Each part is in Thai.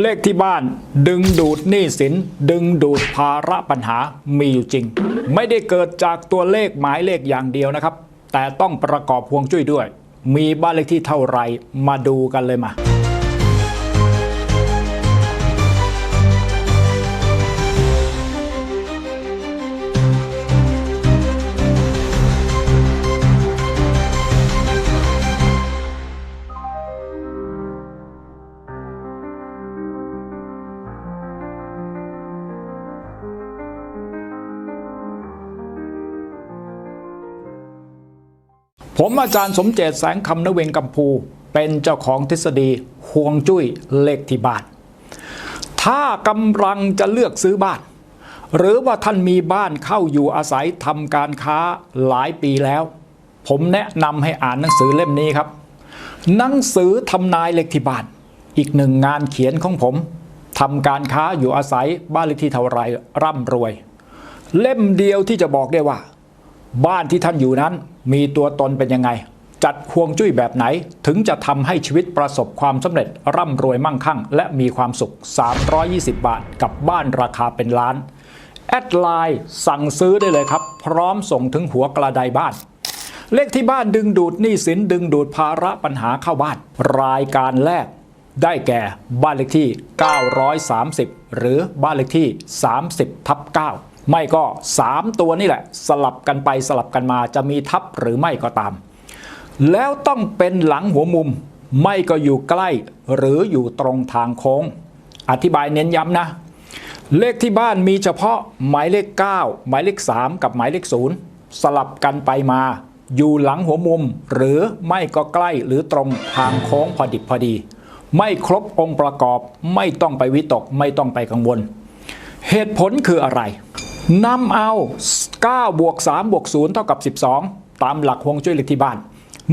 เลขที่บ้านดึงดูดหนี้สิน ดึงดูดภาระปัญหามีอยู่จริง ไม่ได้เกิดจากตัวเลขหมายเลขอย่างเดียวนะครับ แต่ต้องประกอบพวงจุ้ยด้วย มีบ้านเลขที่เท่าไรมาดูกันเลยมา ผมอาจารย์สมเจตแสงคำนเวงกัมพู เป็นเจ้าของทฤษฎีห่วงจุ้ยเลขที่บ้าน ถ้ากำลังจะเลือกซื้อบ้าน หรือว่าท่านมีบ้านเข้าอยู่อาศัยทำการค้าหลายปีแล้ว ผมแนะนำให้อ่านหนังสือเล่มนี้ครับ หนังสือทำนายเลขที่บ้าน อีกหนึ่งงานเขียนของผมทำการค้าอยู่อาศัยบ้านเลขที่เท่าไรร่ำรวย เล่มเดียวที่จะบอกได้ว่า บ้านที่ท่านอยู่นั้น มีตัวตนเป็นยังไง จัดห่วงจุ้ยแบบไหนถึงจะทำให้ชีวิตประสบความสำเร็จร่ำรวยมั่งคั่ง และมีความสุข 320 บาทกับบ้านราคาเป็นล้าน แอดไลน์สั่งซื้อได้เลยครับ พร้อมส่งถึงหัวกระไดบ้าน เลขที่บ้านดึงดูดหนี้สินดึงดูดภาระปัญหาเข้าบ้าน รายการแรกได้แก่บ้านเลขที่ 930 หรือบ้านเลขที่ 30ทับ9 ไม่ก็ 3 ตัวนี่แหละ สลับกันไปสลับกันมาจะมีทับหรือไม่ก็ตาม แล้วต้องเป็นหลังหัวมุม ไม่ก็อยู่ใกล้หรืออยู่ตรงทางโค้ง อธิบายเน้นย้ำนะ เลขที่บ้านมีเฉพาะหมายเลข 9 หมายเลข 3 กับหมายเลข 0 สลับกันไปมา อยู่หลังหัวมุม หรือไม่ก็ใกล้หรือตรงทางโค้งพอดิบพอดี ไม่ครบองค์ประกอบไม่ต้องไปวิตกไม่ต้องไปกังวล เหตุผลคืออะไร นำเอา 9 บวก 3 บวก 0 เท่ากับ 12 ตามหลักฮวงจุ้ยเลขที่บ้าน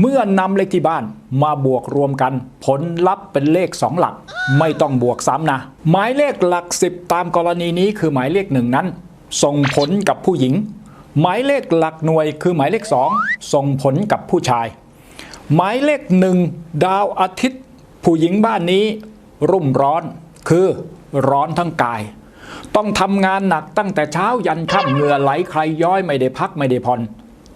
เมื่อนำเลขที่บ้านมาบวกรวมกัน ผลลัพธ์เป็นเลข 2 หลัก ไม่ต้องบวกซ้ำนะ หมายเลขหลัก 10 ตามกรณีนี้คือหมายเลขหนึ่งนั้น ส่งผลกับผู้หญิง หมายเลขหลักหน่วยคือหมายเลข 2 ส่งผลกับผู้ชาย หมายเลขหนึ่งดาวอาทิตย์ ผู้หญิงบ้านนี้ รุ่มร้อนคือร้อนทั้งกาย ต้องทำงานหนักตั้งแต่เช้ายันค่ำเหงื่อไหลใครย้อยไม่ได้พักไม่ได้ผ่อน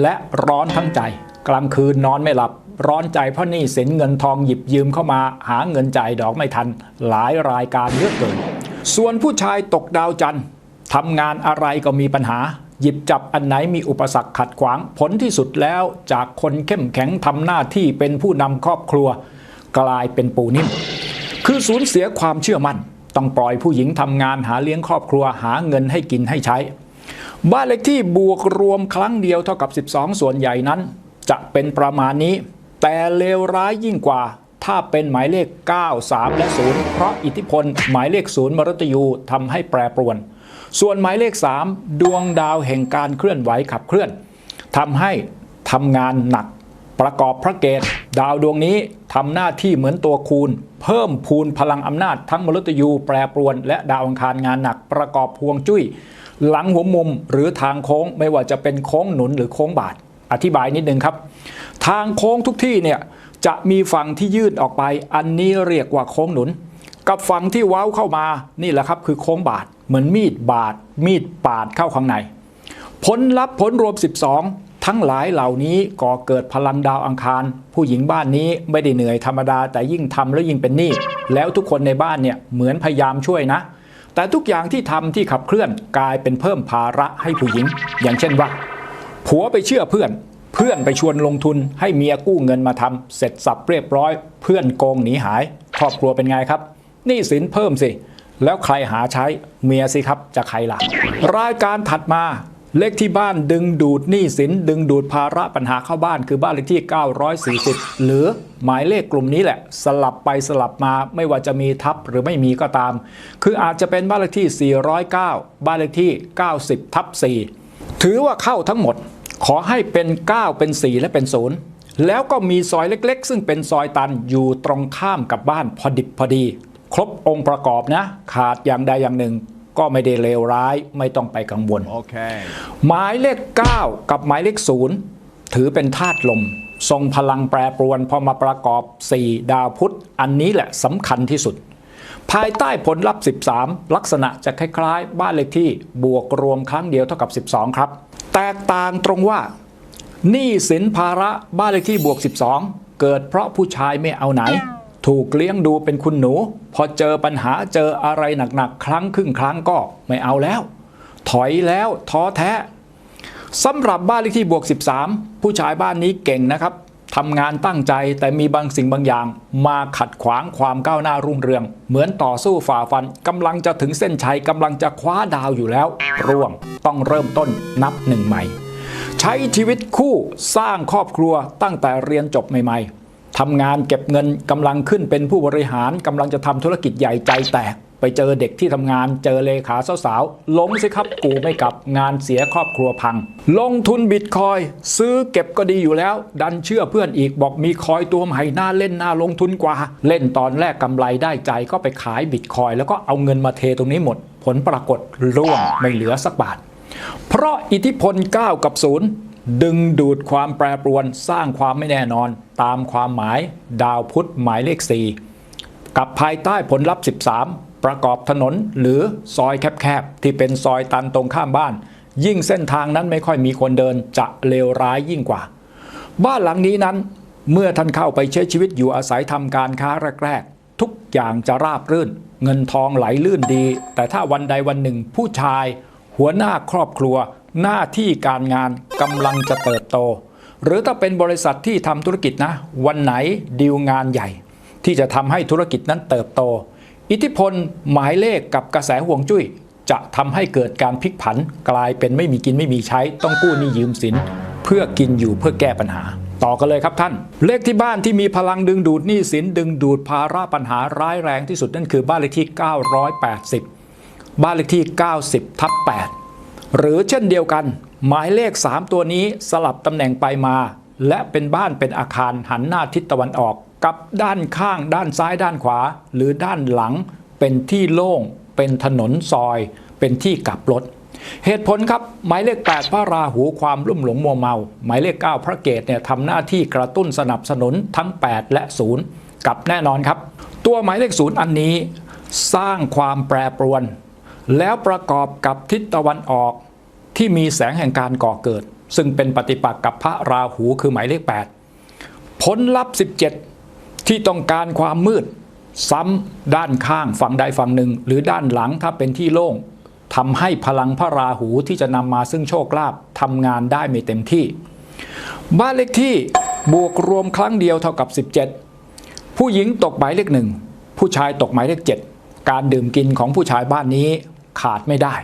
และร้อนทั้งใจ กลางคืนนอนไม่หลับ ร้อนใจเพราะหนี้สินเงินทองหยิบยืมเข้ามาหาเงินจ่ายดอกไม่ทัน หลายรายการเยอะเกิน ส่วนผู้ชายตกดาวจันทร์ทำงานอะไรก็มีปัญหา หยิบจับอันไหนมีอุปสรรคขัดขวางผลที่สุดแล้วจากคนเข้มแข็งทำหน้าที่เป็นผู้นำครอบครัว กลายเป็นปูนิ่มคือสูญเสียความเชื่อมั่น ต้องปล่อยผู้หญิงทำงานหาเลี้ยงครอบครัวหาเงินให้กินให้ใช้ บ้านเลขที่บวกรวมครั้งเดียวเท่ากับ 12 ส่วนใหญ่นั้น จะเป็นประมาณนี้ แต่เลวร้ายยิ่งกว่า ถ้าเป็นหมายเลข 9 3 และ 0 เพราะอิทธิพลหมายเลข 0 มรตยูทำให้แปรปรวน ส่วนหมายเลข 3 ดวงดาวแห่งการเคลื่อนไหวขับเคลื่อนทำให้ทำงานหนักประกอบพระเกต ดาวดวงนี้ทำหน้าที่เหมือนตัวคูณ เพิ่มพูนพลังอำนาจทั้งมฤตยูแปรปรวน และดาวอังคารงานหนักประกอบพวงจุ้ย หลังหัวมุมหรือทางโค้งไม่ว่าจะเป็นโค้งหนุนหรือโค้งบาดอธิบายนิดนึงครับ ทางโค้งทุกที่เนี่ยจะมีฝั่งที่ยื่นออกไป อันนี้เรียกว่าโค้งหนุน กับฝั่งที่เว้าเข้ามานี่แหละครับคือโค้งบาดเหมือนมีดบาดมีดปาดเข้าข้างใน ผลลัพธ์ผลรวม 12 ทั้งหลายเหล่านี้ก่อเกิดพลังดาวอังคาร ผู้หญิงบ้านนี้ไม่ได้เหนื่อยธรรมดาแต่ยิ่งทำแล้วยิ่งเป็นหนี้แล้วทุกคนในบ้านเนี่ยเหมือนพยายามช่วยนะ แต่ทุกอย่างที่ทำที่ขับเคลื่อนกลายเป็นเพิ่มภาระให้ผู้หญิง อย่างเช่นว่า ผัวไปเชื่อเพื่อนเพื่อนไปชวนลงทุนให้เมียกู้เงินมาทำเสร็จสับเรียบร้อย เพื่อนโกงหนีหาย ครอบครัวเป็นไงครับหนี้สินเพิ่มสิ แล้วใครหาใช้เมียสิครับจะใครล่ะรายการถัดมา เลขที่บ้านดึงดูดหนี้สิน ดึงดูดภาระปัญหาเข้าบ้านคือบ้านเลขที่ 940 หรือหมายเลขกลุ่มนี้แหละ สลับไปสลับมาไม่ว่าจะมีทับหรือไม่มีก็ตาม คืออาจจะเป็นบ้านเลขที่ 409 บ้านเลขที่ 90 ทับ 4 ถือว่าเข้าทั้งหมด ขอให้เป็น 9 เป็น 4 และเป็น 0 แล้วก็มีซอยเล็กๆ ซึ่งเป็นซอยตันอยู่ตรงข้ามกับบ้านพอดิบพอดี ครบองค์ประกอบนะ ขาดอย่างใดอย่างหนึ่ง ก็ไม่ได้เลวร้ายไม่ต้องไปกังวล Okay. หมายเลข 9 กับหมายเลข 0 ถือเป็นธาตุลม ทรงพลังแปรปรวนพอมาประกอบ 4 ดาวพุธ อันนี้แหละสำคัญที่สุด ภายใต้ผลลัพธ์ 13 ลักษณะจะคล้ายๆ บ้านเลขที่บวกรวมครั้งเดียวเท่ากับ 12 ครับ แตกต่างตรงว่าหนี้สินภาระบ้านเลขที่บวก 12 เกิดเพราะผู้ชายไม่เอาไหน ถูกเลี้ยงดูเป็นคุณหนู พอเจอปัญหาเจออะไรหนักๆ ครั้งครึ่งครั้งก็ไม่เอาแล้ว ถอยแล้วท้อแท้สำหรับบ้านเลขที่บวก 13 ผู้ชายบ้านนี้เก่งนะครับทำงานตั้งใจแต่มีบางสิ่งบางอย่าง มาขัดขวางความก้าวหน้ารุ่งเรือง เหมือนต่อสู้ฝ่าฟันกำลังจะถึงเส้นชัยกำลังจะคว้าดาวอยู่แล้ว ร่วงต้องเริ่มต้นนับหนึ่งใหม่ ใช้ชีวิตคู่สร้างครอบครัวตั้งแต่เรียนจบใหม่ ๆ ทำงานเก็บเงินกำลังขึ้นเป็นผู้บริหารกำลังจะทำธุรกิจใหญ่ใจแตก ไปเจอเด็กที่ทำงานเจอเลขาสาวๆล้มสิครับกูไม่กลับงานเสียครอบครัวพัง ลงทุนบิตคอยซื้อเก็บก็ดีอยู่แล้ว ดันเชื่อเพื่อนอีกบอกมีคอยตัวใหม่น่าเล่นน่าลงทุนกว่า เล่นตอนแรกกำไรได้ใจก็ไปขายบิตคอยแล้วก็เอาเงินมาเทตรงนี้หมด ผลปรากฏร่วงไม่เหลือสักบาท เพราะอิทธิพล 9 กับ 0 ดึงดูดความแปรปรวนสร้างความไม่แน่นอน ตามความหมายดาวพุธหมายเลข 4 กับภายใต้ผลลัพธ์ 13 ประกอบถนนหรือซอยแคบๆ ที่เป็นซอยตันตรงข้ามบ้าน ยิ่งเส้นทางนั้นไม่ค่อยมีคนเดินจะเลวร้ายยิ่งกว่า บ้านหลังนี้นั้น เมื่อท่านเข้าไปใช้ชีวิตอยู่อาศัยทำการค้าแรกๆทุกอย่างจะราบรื่น เงินทองไหลลื่นดี แต่ถ้าวันใดวันหนึ่งผู้ชาย หัวหน้าครอบครัว หน้าที่การงานกำลังจะเติบโต หรือถ้าเป็นบริษัทที่ทำธุรกิจนะ วันไหนดีลงานใหญ่ ที่จะทำให้ธุรกิจนั้นเติบโต อิทธิพลหมายเลขกับกระแสห่วงจุ้ย จะทำให้เกิดการพลิกผัน กลายเป็นไม่มีกินไม่มีใช้ ต้องกู้หนี้ยืมสิน เพื่อกินอยู่เพื่อแก้ปัญหา ต่อกันเลยครับท่าน เลขที่บ้านที่มีพลังดึงดูดหนี้สินดึงดูดภาระปัญหาร้ายแรงที่สุดนั่นคือบ้านเลขที่ 980 บ้านเลขที่ 90ทับ8 หรือเช่นเดียวกัน หมายเลข 3 ตัวนี้สลับตำแหน่งไปมา และเป็นบ้านเป็นอาคารหันหน้าทิศตะวันออก กับด้านข้าง ด้านซ้ายด้านขวา หรือด้านหลัง เป็นที่โล่ง เป็นถนนซอย เป็นที่กลับรถเหตุผลครับ หมายเลข 8 พระราหูความลุ่มหลงมัวเมา หมายเลข 9 พระเกตเนี่ยทำหน้าที่กระตุ้นสนับสนุนทั้ง 8 และ 0 กับแน่นอนครับ ตัวหมายเลข 0 อันนี้ สร้างความแปรปรวน แล้วประกอบกับทิศตะวันออกที่มีแสงแห่งการก่อเกิด ซึ่งเป็นปฏิปักษ์กับพระราหูคือหมายเลข 8 ผลลัพธ์ 17 ที่ต้องการความมืด ซ้ำด้านข้างฝั่งใดฝั่งหนึ่ง หรือด้านหลังถ้าเป็นที่โล่งทำให้พลังพระราหูที่จะนำมาซึ่งโชคลาภทำงานได้ไม่เต็มที่ บ้านเลขที่บวกรวมครั้งเดียวเท่ากับ 17 ผู้หญิงตกหมายเลขหนึ่งผู้ชายตกหมายเลข 7 การดื่มกินของผู้ชายบ้านนี้ ขาดไม่ได้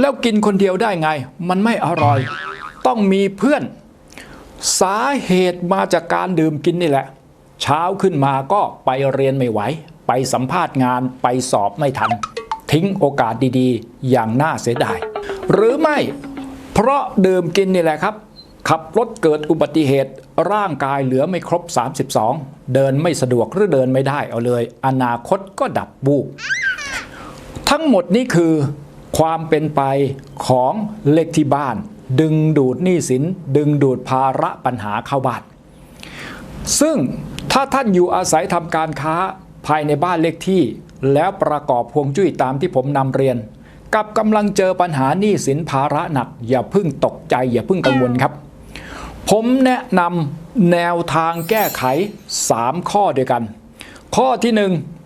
แล้วกินคนเดียวได้ไง มันไม่อร่อย ต้องมีเพื่อน สาเหตุมาจากการดื่มกินนี่แหละ เช้าขึ้นมาก็ไปเรียนไม่ไหว ไปสัมภาษณ์งานไปสอบไม่ทัน ทิ้งโอกาสดีๆ อย่างน่าเสียดาย หรือไม่ เพราะดื่มกินนี่แหละครับขับรถเกิดอุบัติเหตุร่างกายเหลือไม่ครบ 32 เดินไม่สะดวกหรือเดินไม่ได้เอาเลย อนาคตก็ดับบูบ ทั้งหมดนี้คือความเป็นไปของเลขที่บ้าน ดึงดูดหนี้สิน ดึงดูดภาระปัญหาเข้าบ้าน ซึ่งถ้าท่านอยู่อาศัยทำการค้าภายในบ้านเลขที่ แล้วประกอบพวงจุ้ยตามที่ผมนำเรียน กับกำลังเจอปัญหาหนี้สินภาระหนัก อย่าเพึ่งตกใจ อย่าเพึ่งกังวลครับ ผมแนะนำแนวทางแก้ไข 3 ข้อด้วยกัน ข้อที่ 1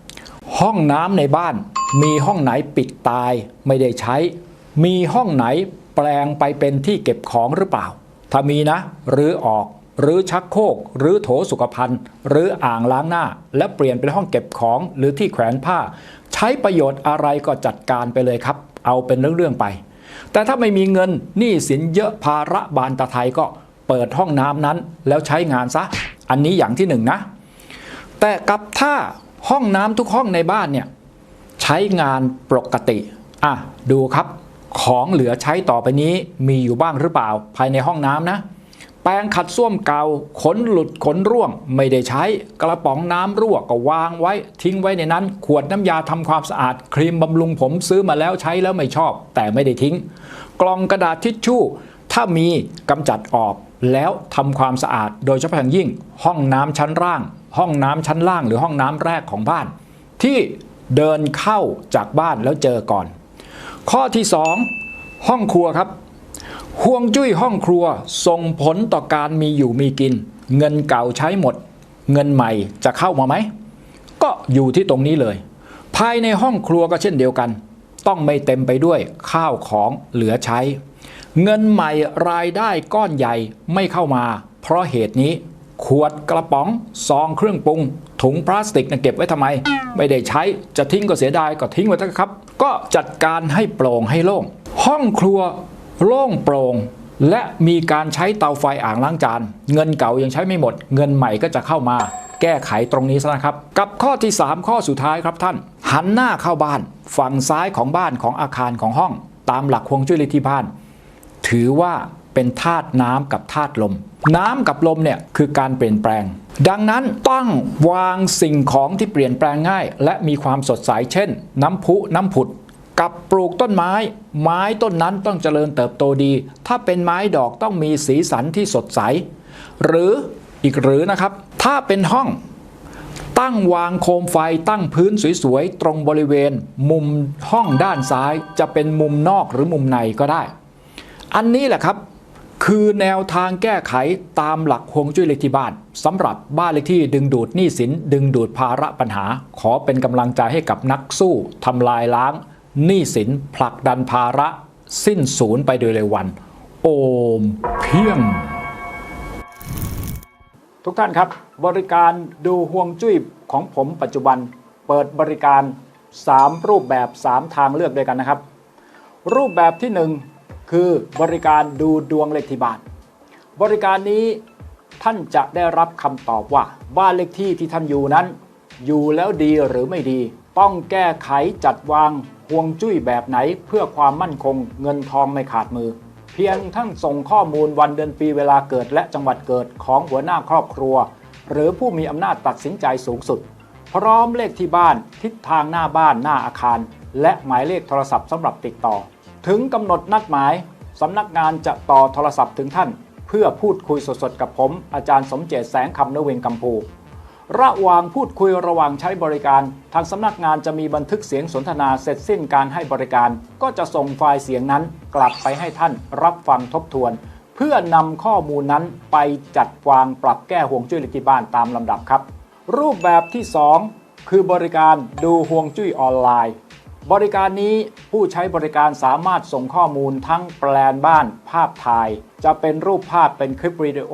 ห้องน้ำในบ้าน มีห้องไหนปิดตายไม่ได้ใช้ มีห้องไหนแปลงไปเป็นที่เก็บของหรือเปล่า ถ้ามีนะหรือออกหรือชักโครกหรือโถสุขภัณฑ์ หรืออ่างล้างหน้า และเปลี่ยนเป็นห้องเก็บของหรือที่แขวนผ้า ใช้ประโยชน์อะไรก็จัดการไปเลยครับ เอาเป็นเรื่องๆไป แต่ถ้าไม่มีเงินหนี้สินเยอะภาระบานตะไทยก็เปิดห้องน้ำนั้นแล้วใช้งานซะ อันนี้อย่างที่หนึ่งนะ แต่กับถ้า ห้องน้ำทุกห้องในบ้านเนี่ยใช้งานปกติอะดูครับของเหลือใช้ต่อไปนี้มีอยู่บ้างหรือเปล่าภายในห้องน้ำนะ แปรงขัดส้วมเก่าขนหลุดขนร่วง ไม่ได้ใช้กระป๋องน้ำรั่วก็วางไว้ ทิ้งไว้ในนั้น ขวดน้ำยาทำความสะอาด ครีมบำรุงผมซื้อมาแล้วใช้แล้วไม่ชอบ แต่ไม่ได้ทิ้ง กล่องกระดาษทิชชู่ ถ้ามีกำจัดออกแล้วทำความสะอาด โดยเฉพาะอย่างยิ่ง ห้องน้ำชั้นล่าง ห้องน้ำชั้นล่างหรือห้องน้ำแรกของบ้าน ที่เดินเข้าจากบ้านแล้วเจอก่อน ข้อที่สองห้องครัวครับห่วงจุ้ยห้องครัวส่งผลต่อการมีอยู่มีกิน เงินเก่าใช้หมด เงินใหม่จะเข้ามาไหม ก็อยู่ที่ตรงนี้เลย ภายในห้องครัวก็เช่นเดียวกัน ต้องไม่เต็มไปด้วยข้าวของเหลือใช้ เงินใหม่รายได้ก้อนใหญ่ไม่เข้ามา เพราะเหตุนี้ ขวดกระป๋อง ซองเครื่องปรุง ถุงพลาสติกนะเก็บไว้ทำไม ไม่ได้ใช้จะทิ้งก็เสียดายก็ทิ้งไว้เถอะครับ ก็จัดการให้โปร่งให้โล่ง ห้องครัวโล่งโปร่งและมีการใช้เตาไฟอ่างล้างจาน เงินเก่ายังใช้ไม่หมด เงินใหม่ก็จะเข้ามา แก้ไขตรงนี้ซะนะครับ กับข้อที่ 3 ข้อสุดท้ายครับท่าน หันหน้าเข้าบ้าน ฝั่งซ้ายของบ้านของอาคารของห้อง ตามหลักฮวงจุ้ยเลขที่บ้าน ถือว่า เป็นธาตุน้ำกับธาตุลม น้ำกับลมเนี่ยคือการเปลี่ยนแปลง ดังนั้นต้องวางสิ่งของที่เปลี่ยนแปลงง่าย และมีความสดใสเช่น น้ำพุน้ำผุดกับปลูกต้นไม้ ไม้ต้นนั้นต้องเจริญเติบโตดี ถ้าเป็นไม้ดอกต้องมีสีสันที่สดใส หรืออีกหรือนะครับ ถ้าเป็นห้อง ตั้งวางโคมไฟตั้งพื้นสวยๆ ตรงบริเวณ มุมห้องด้านซ้ายจะเป็นมุมนอกหรือมุมในก็ได้ อันนี้แหละครับ คือแนวทางแก้ไขตามหลักฮวงจุ้ยเลขที่บ้านสำหรับบ้านเลขที่ดึงดูดหนี้สิน ดึงดูดภาระปัญหา ขอเป็นกำลังใจให้กับนักสู้ทำลายล้างหนี้สินผลักดันภาระ สิ้นศูนย์ไปโดยเร็ววัน โอมเพียง ทุกท่านครับ บริการดูห่วงจุ้ยของผมปัจจุบันเปิดบริการ 3 รูปแบบ 3 ทางเลือกด้วยกันนะครับ รูปแบบที่ 1 คือบริการดูดวงเลขที่บ้าน บริการนี้ท่านจะได้รับคำตอบว่า บ้านเลขที่ที่ท่านอยู่นั้น อยู่แล้วดีหรือไม่ดี ต้องแก้ไขจัดวางห่วงจุ้ยแบบไหนเพื่อความมั่นคงเงินทองไม่ขาดมือ เพียงท่านส่งข้อมูลวันเดือนปีเวลาเกิดและจังหวัดเกิดของหัวหน้าครอบครัว หรือผู้มีอำนาจตัดสินใจสูงสุด พร้อมเลขที่บ้านทิศทางหน้าบ้านหน้าอาคาร และหมายเลขโทรศัพท์สำหรับติดต่อ ถึงกำหนดนัดหมายสำนักงานจะต่อโทรศัพท์ถึงท่าน เพื่อพูดคุยสดๆกับผม อาจารย์สมเจตแสงคำนเวงกัมพูระหว่างพูดคุยระหว่างใช้บริการ ทางสำนักงานจะมีบันทึกเสียงสนทนาเสร็จสิ้นการให้บริการ ก็จะส่งไฟล์เสียงนั้นกลับไปให้ท่านรับฟังทบทวน เพื่อนำข้อมูลนั้นไปจัดวางปรับแก้ห่วงจุ้ยเลขที่บ้านตามลำดับครับ รูปแบบที่ 2 คือบริการดูห่วงจุ้ยออนไลน์ บริการนี้ผู้ใช้บริการสามารถส่งข้อมูลทั้งแปลนบ้าน ภาพถ่าย จะเป็นรูปภาพเป็นคลิปวิดีโอ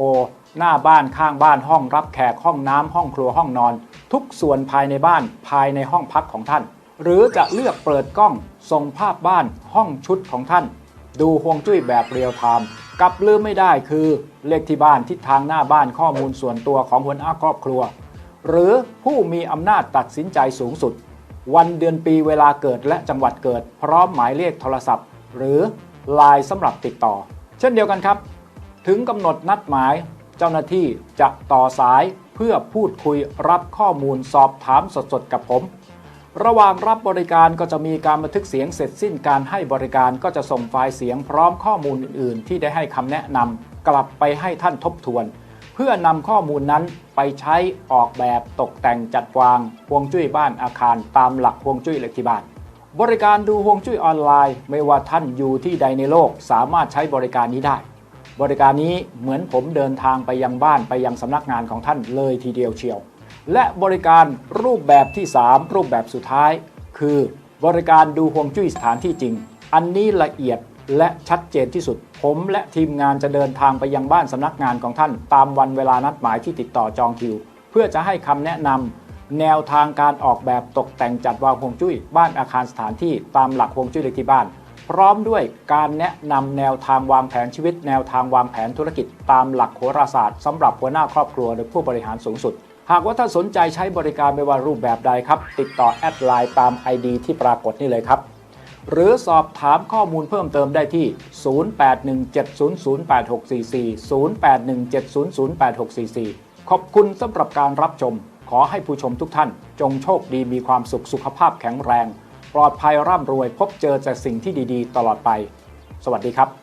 หน้าบ้านข้างบ้านห้องรับแขกห้องน้ำห้องครัวห้องนอน ทุกส่วนภายในบ้านภายในห้องพักของท่าน หรือจะเลือกเปิดกล้องส่งภาพบ้านห้องชุดของท่าน ดูห่วงจุ้ยแบบเรียลไทม์กับลืมไม่ได้คือเลขที่บ้านทิศทางหน้าบ้านข้อมูลส่วนตัวของหัวหน้าครอบครัว หรือผู้มีอำนาจตัดสินใจสูงสุด วันเดือนปีเวลาเกิดและจังหวัดเกิด พร้อมหมายเลขโทรศัพท์ หรือไลน์สำหรับติดต่อ เช่นเดียวกันครับ ถึงกำหนดนัดหมาย เจ้าหน้าที่จะต่อสายเพื่อพูดคุยรับข้อมูลสอบถามสดๆกับผม ระหว่างรับบริการก็จะมีการบันทึกเสียงเสร็จสิ้นการให้บริการก็จะส่งไฟล์เสียงพร้อมข้อมูลอื่น ๆ ที่ได้ให้คำแนะนำกลับไปให้ท่านทบทวน พื่อนำข้อมูลนั้นไปใช้ออกแบบตกแต่งจัดวางฮวงจุ้ยบ้านอาคารตามหลักฮวงจุ้ยเลขที่บ้าน บริการดูฮวงจุ้ยออนไลน์ ไม่ว่าท่านอยู่ที่ใดในโลกสามารถใช้บริการนี้ได้ บริการนี้เหมือนผมเดินทางไปยังบ้านไปยังสำนักงานของท่านเลยทีเดียวเชียว และบริการรูปแบบที่ 3 รูปแบบสุดท้าย คือบริการดูฮวงจุ้ยสถานที่จริง อันนี้ละเอียด และชัดเจนที่สุด ผมและทีมงานจะเดินทางไปยังบ้านสำนักงานของท่าน ตามวันเวลานัดหมายที่ติดต่อจองคิว เพื่อจะให้คำแนะนำแนวทางการออกแบบตกแต่งจัดวางฮวงจุ้ย บ้านอาคารสถานที่ตามหลักฮวงจุ้ยเลขที่บ้าน พร้อมด้วยการแนะนำแนวทางวางแผนชีวิต แนวทางวางแผนธุรกิจ ตามหลักโหราศาสตร์สำหรับหัวหน้าครอบครัวหรือผู้บริหารสูงสุดหากว่าท่านสนใจใช้บริการไม่ว่ารูปแบบใดครับ ติดต่อแอดไลน์ตาม ID ที่ปรากฏนี่เลยครับ หรือสอบถามข้อมูลเพิ่มเติมได้ที่ 0817008644 0817008644 ขอบคุณสำหรับการรับชม ขอให้ผู้ชมทุกท่าน จงโชคดีมีความสุขสุขภาพแข็งแรง ปลอดภัยร่ำรวยพบเจอแต่สิ่งที่ดีๆ ตลอดไป สวัสดีครับ